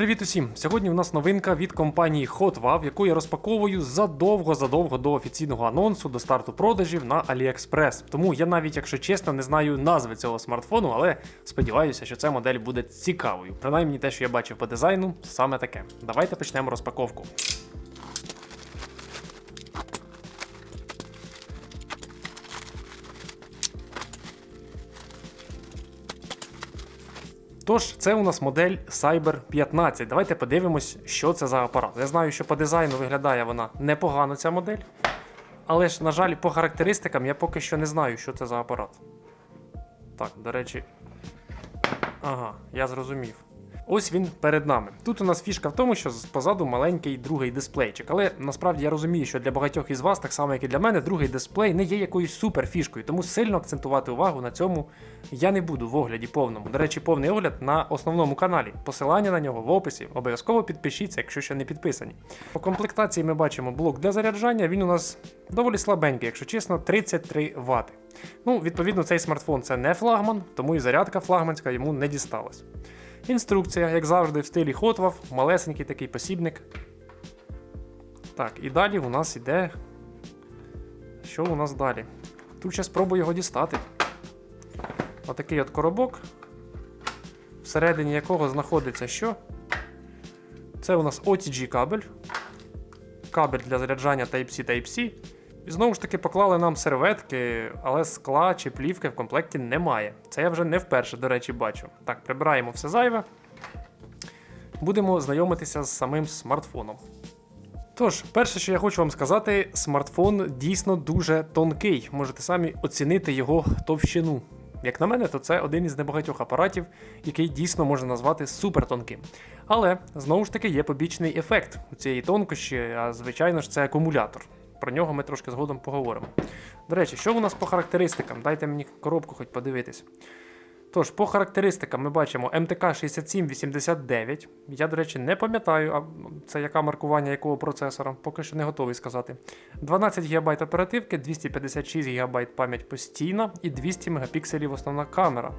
Привіт усім! Сьогодні у нас новинка від компанії HotWav, яку я розпаковую задовго-задовго до офіційного анонсу, до старту продажів на AliExpress. Тому я навіть, якщо чесно, не знаю назви цього смартфону, але сподіваюся, що ця модель буде цікавою. Принаймні те, що я бачив по дизайну, саме таке. Давайте почнемо розпаковку. Тож, це у нас модель Cyber 15. Давайте подивимось, що це за апарат. Я знаю, що по дизайну виглядає вона непогано, ця модель. Але ж, на жаль, по характеристикам я поки що не знаю, що це за апарат. Так, до речі. Ага, я зрозумів. Ось він перед нами. Тут у нас фішка в тому, що позаду маленький другий дисплейчик. Але насправді я розумію, що для багатьох із вас, так само як і для мене, другий дисплей не є якоюсь супер фішкою, тому сильно акцентувати увагу на цьому я не буду в огляді повному. До речі, повний огляд на основному каналі. Посилання на нього в описі. Обов'язково підпишіться, якщо ще не підписані. По комплектації ми бачимо блок для заряджання. Він у нас доволі слабенький, якщо чесно, 33 Вт. Ну, відповідно, цей смартфон це не флагман, тому і зарядка флагманська йому не дісталась. Інструкція, як завжди, в стилі Хотвав, малесенький такий посібник. Так, і далі у нас іде. Що у нас далі? Тут ще спробую його дістати. Отакий от коробок, всередині якого знаходиться що? Це у нас OTG кабель. Кабель для заряджання Type-C Type-C. І знову ж таки поклали нам серветки, але скла чи плівки в комплекті немає. Це я вже не вперше, до речі, бачу. Так, прибираємо все зайве. Будемо знайомитися з самим смартфоном. Тож, перше, що я хочу вам сказати, смартфон дійсно дуже тонкий. Можете самі оцінити його товщину. Як на мене, то це один із небагатьох апаратів, який дійсно можна назвати супертонким. Але знову ж таки є побічний ефект у цієї тонкощі, а звичайно ж це акумулятор. Про нього ми трошки згодом поговоримо. До речі, що у нас по характеристикам? Дайте мені коробку хоч подивитись. Тож, по характеристикам ми бачимо МТК 6789. Я, до речі, не пам'ятаю, це яка маркування якого процесора, поки що не готовий сказати. 12 ГБ оперативки, 256 ГБ пам'ять постійна і 200 Мп основна камера.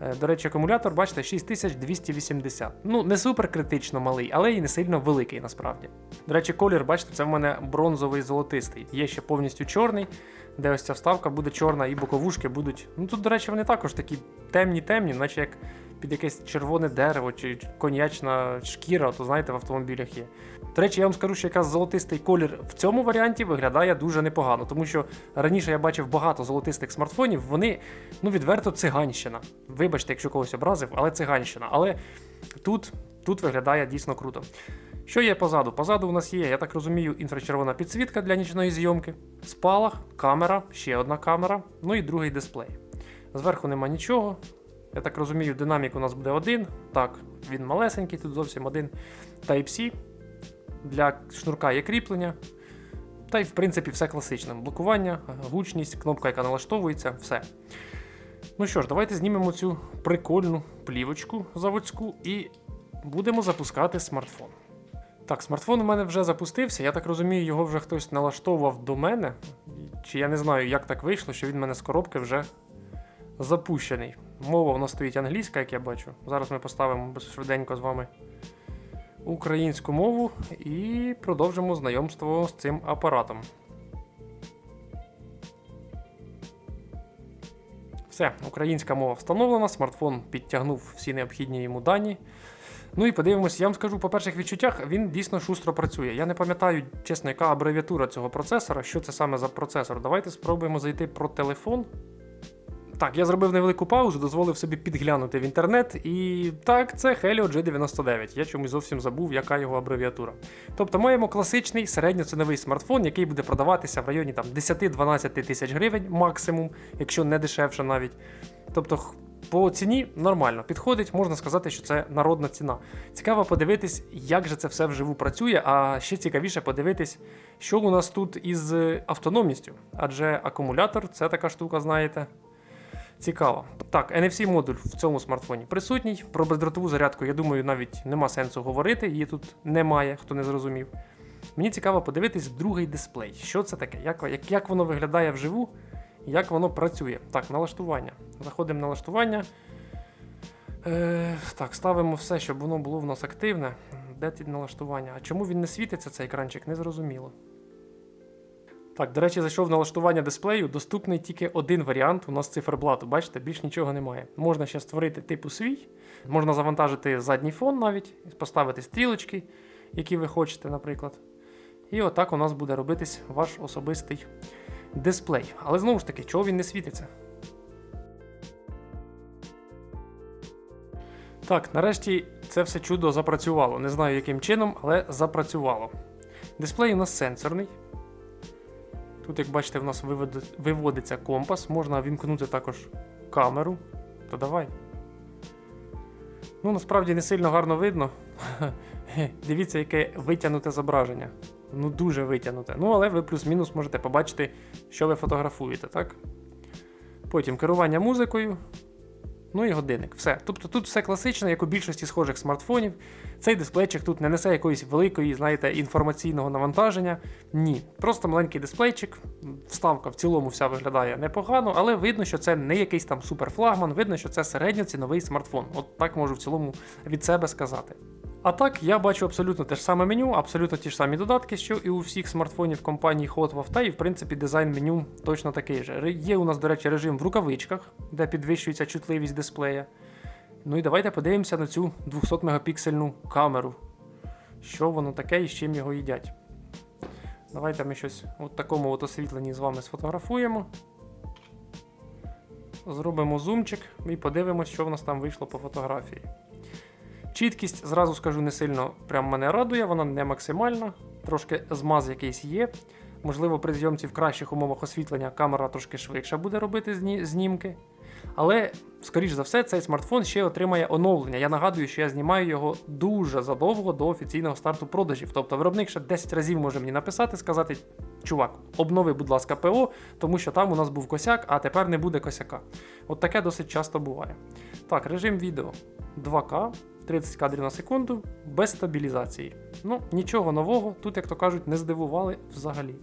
Е, До речі, акумулятор, бачите, 6280. Ну, не супер критично малий, але і не сильно великий насправді. До речі, колір, бачите, це в мене бронзовий золотистий. Є ще повністю чорний, де ось ця вставка буде чорна, і боковушки будуть. Ну тут, до речі, вони також такі темні-темні, наче як під якесь червоне дерево чи коньячна шкіра, то знаєте, в автомобілях є. До речі, я вам скажу, що якраз золотистий колір в цьому варіанті виглядає дуже непогано, тому що раніше я бачив багато золотистих смартфонів, вони ну відверто циганщина. Вибачте, якщо когось образив, але циганщина. Але тут, тут виглядає дійсно круто. Що є позаду? Позаду у нас є, я так розумію, інфрачервона підсвітка для нічної зйомки, спалах, камера, ще одна камера, ну і другий дисплей. Зверху нема нічого. Я так розумію, динамік у нас буде один. Так, він малесенький, тут зовсім один Type-C. Для шнурка є кріплення. Та й, в принципі, все класичне. Блокування, гучність, кнопка, яка налаштовується, все. Ну що ж, давайте знімемо цю прикольну плівочку заводську і будемо запускати смартфон. Так, смартфон у мене вже запустився. Я так розумію, його вже хтось налаштовував до мене. Чи я не знаю, як так вийшло, що він в мене з коробки вже запущений. Мова у нас стоїть англійська, як я бачу. Зараз ми поставимо швиденько з вами українську мову і продовжимо знайомство з цим апаратом. Все, українська мова встановлена, смартфон підтягнув всі необхідні йому дані. Ну і подивимося, я вам скажу по перших відчуттях, він дійсно шустро працює. Я не пам'ятаю, чесно, яка абревіатура цього процесора, що це саме за процесор. Давайте спробуємо зайти про телефон. Так, я зробив невелику паузу, дозволив собі підглянути в інтернет. І так, це Helio G99. Я чомусь зовсім забув, яка його абревіатура. Тобто маємо класичний середньоціновий смартфон, який буде продаватися в районі там 10-12 тисяч гривень максимум, якщо не дешевше навіть. Тобто, по ціні нормально підходить, можна сказати, що це народна ціна. Цікаво подивитись, як же це все вживу працює, а ще цікавіше подивитись, що у нас тут із автономністю. Адже акумулятор це така штука, знаєте. Цікаво. Так, NFC-модуль в цьому смартфоні присутній. Про бездротову зарядку, я думаю, навіть нема сенсу говорити, її тут немає, хто не зрозумів. Мені цікаво подивитись другий дисплей. Що це таке? Як, як, як воно виглядає вживу, як воно працює. Так, налаштування. Заходимо в налаштування. Е, так, ставимо все, щоб воно було в нас активне. Де ті налаштування? А чому він не світиться, цей екранчик, не зрозуміло. Так, до речі, зайшов в налаштування дисплею. Доступний тільки один варіант у нас циферблату. Бачите, більш нічого немає. Можна ще створити типу свій, можна завантажити задній фон навіть, поставити стрілочки, які ви хочете, наприклад. І отак у нас буде робитись ваш особистий дисплей. Але знову ж таки, чого він не світиться? Так, нарешті це все чудо запрацювало. Не знаю яким чином, але запрацювало. Дисплей у нас сенсорний. Тут, як бачите, в нас виводиться компас, можна вімкнути також камеру. То давай. Ну, насправді не сильно гарно видно. Дивіться, яке витягнуте зображення. Ну, дуже витягнуте. Ну, але ви плюс-мінус можете побачити, що ви фотографуєте, так? Потім керування музикою. Ну і годинник. Все. Тобто тут все класично, як у більшості схожих смартфонів. Цей дисплейчик тут не несе якоїсь великої, знаєте, інформаційного навантаження. Ні. Просто маленький дисплейчик. Вставка в цілому вся виглядає непогано, але видно, що це не якийсь там суперфлагман, видно, що це середньоціновий смартфон. От так можу в цілому від себе сказати. А так, я бачу абсолютно те ж саме меню, абсолютно ті ж самі додатки, що і у всіх смартфонів компанії Hotwave, та і в принципі дизайн меню точно такий же. Є у нас, до речі, режим в рукавичках, де підвищується чутливість дисплея. Ну і давайте подивимося на цю 200 мегапіксельну камеру. Що воно таке і з чим його їдять. Давайте ми щось у такому от освітленні з вами сфотографуємо. Зробимо зумчик і подивимось, що в нас там вийшло по фотографії. Чіткість, зразу скажу, не сильно прям мене радує, вона не максимальна, трошки змаз якийсь є. Можливо, при зйомці в кращих умовах освітлення камера трошки швидше буде робити зні- знімки. Але, скоріш за все, цей смартфон ще отримає оновлення. Я нагадую, що я знімаю його дуже задовго до офіційного старту продажів. Тобто виробник ще 10 разів може мені написати, сказати: чувак, обнови, будь ласка, ПО, тому що там у нас був косяк, а тепер не буде косяка. От таке досить часто буває. Так, режим відео 2К, 30 кадрів на секунду, без стабілізації. Ну, нічого нового, тут, як то кажуть, не здивували взагалі.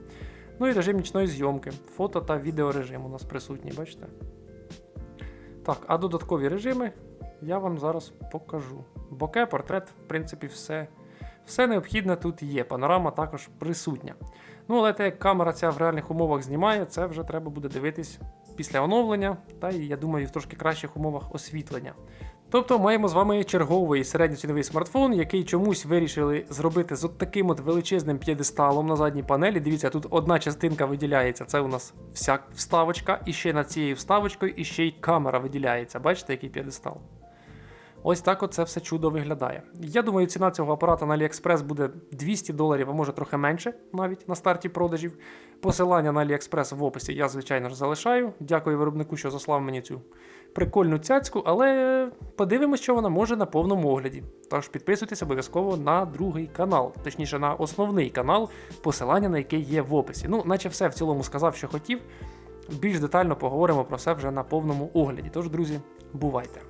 Ну і режим нічної зйомки, фото та відеорежим у нас присутній, бачите? Так, а додаткові режими я вам зараз покажу. Боке, портрет, в принципі, все, все необхідне тут є. Панорама також присутня. Ну, але те, як камера ця в реальних умовах знімає, це вже треба буде дивитись після оновлення, та я думаю, в трошки кращих умовах освітлення. Тобто маємо з вами черговий середньоціновий смартфон, який чомусь вирішили зробити з от таким от величезним п'єдесталом на задній панелі. Дивіться, тут одна частинка виділяється. Це у нас вся вставочка, і ще над цією вставочкою, і ще й камера виділяється. Бачите, який п'єдестал? Ось так от це все чудо виглядає. Я думаю, ціна цього апарата на AliExpress буде 200 доларів, а може трохи менше навіть на старті продажів. Посилання на AliExpress в описі я, звичайно ж, залишаю. Дякую виробнику, що заслав мені цю прикольну цяцьку, але подивимось, що вона може на повному огляді. Тож підписуйтесь обов'язково на другий канал, точніше на основний канал, посилання на який є в описі. Ну, наче все в цілому сказав, що хотів. Більш детально поговоримо про все вже на повному огляді. Тож, друзі, бувайте!